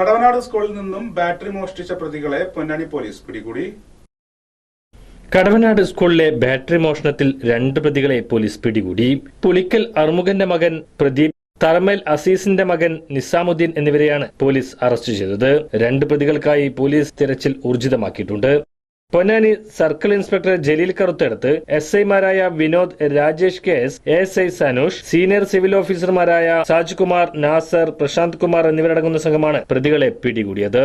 കടവനാട് സ്കൂളിൽ നിന്നും ബാറ്ററി മോഷ്ടിച്ച പ്രതികളെ പൊന്നാനി പോലീസ് പിടികൂടി. കടവനാട് സ്കൂളിലെ ബാറ്ററി മോഷണത്തിൽ രണ്ട് പ്രതികളെ പോലീസ് പിടികൂടി. പുളിക്കൽ അർമുഖന്റെ മകൻ പ്രദീപ് തറമേൽ അസീസിന്റെ മകൻ നിസാമുദ്ദീൻ എന്നിവരെയാണ് പോലീസ് അറസ്റ്റ് ചെയ്തത്. രണ്ട് പ്രതികൾക്കായി പോലീസ് തിരച്ചിൽ ഊർജിതമാക്കിയിട്ടുണ്ട്. പൊന്നാനി സർക്കിൾ ഇൻസ്പെക്ടർ ജലീൽ കറുത്തെടുത്ത് എസ് ഐമാരായ Vinod Rajesh K S S I Sanush senior civil ഓഫീസർമാരായ സാജ് കുമാർ നാസർ പ്രശാന്ത് കുമാർ എന്നിവരടങ്ങുന്ന സംഘമാണ് പ്രതികളെ പിടികൂടിയത്.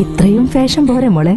ഇത്രയും ഫാഷൻ പോരെ മോളെ.